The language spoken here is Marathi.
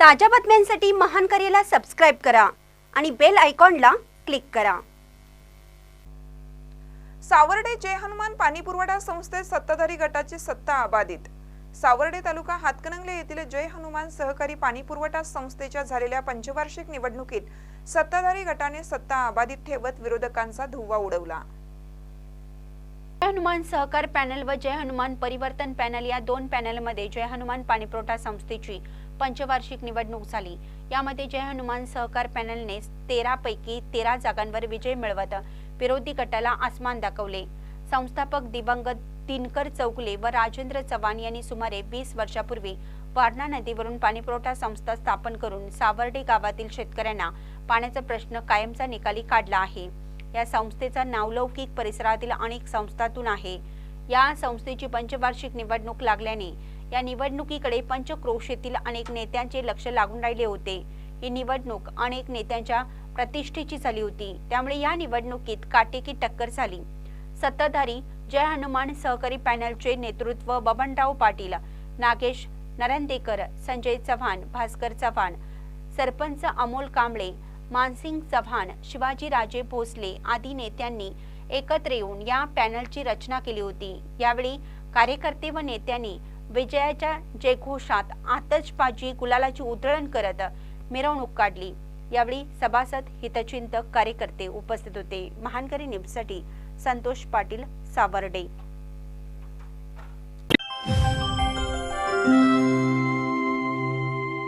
ताज्या बातम्यांसाठी महान करेला सबस्क्राईब करा आणि बेल आयकॉनला क्लिक करा. सावर्डे जय हनुमान पाणी पुरवठा संस्थेत सत्ताधारी गटाची सत्ता अबाधित सावर्डे तालुका हातकणंगले येथील जय हनुमान सहकारी पाणी पुरवठा संस्थेच्या झालेल्या पंचवार्षिक निवडणुकीत सत्ताधारी गटाने सत्ता अबाधित ठेवत विरोधकांचा धुव्वा उडवला. हनुमान सहकार पॅनल व जय हनुमान परिवर्तन पॅनल या दोन पॅनलमध्ये जय हनुमान पाणीपुरवठा संस्थेची पंचवार्षिक निवडणूक झाली. यामध्ये जय हनुमान सहकार पॅनलने तेरा पैकी तेरा जागांवर विजय मिळवत विरोधी गटाला आसमान दाखवले. संस्थापक दिवंगत दिनकर चौकले व राजेंद्र चव्हाण यांनी सुमारे वीस वर्षापूर्वी वारणा नदीवरून पाणीपुरवठा संस्था स्थापन करून सावर्डे गावातील शेतकऱ्यांना पाण्याचा प्रश्न कायमचा निकाली काढला आहे. या संस्थेचा नावलौकिक परिसरातील अनेक संस्थातून आहे. या संस्थेची पंचवार्षिक निवडणूक लागल्याने या निवडणुकीकडे पंचक्रोशीतील अनेक नेत्यांचे लक्ष लागून राहिले होते. ही निवडणूक अनेक नेत्यांच्या प्रतिष्ठेची झाली होती. त्यामुळे या निवडणुकीत काटेकी टक्कर झाली. सत्ताधारी जय हनुमान सहकारी पॅनलचे नेतृत्व बबनराव पाटील नागेश नरंदेकर संजय चव्हाण भास्कर चव्हाण सरपंच अमोल कांबळे मानसिंग चव्हाण शिवाजीराजे भोसले आदी नेत्यांनी एकत्र येऊन या पॅनलची रचना केली होती. यावेळी कार्यकर्ते व नेत्यांनी विजयाच्या जयघोषात आतषबाजी गुलालाची उधळण करत मिरवणूक काढली. यावेळी सभासद हितचिंतक कार्यकर्ते उपस्थित होते. महानकरी न्यूजसाठी संतोष पाटील सावर्डे.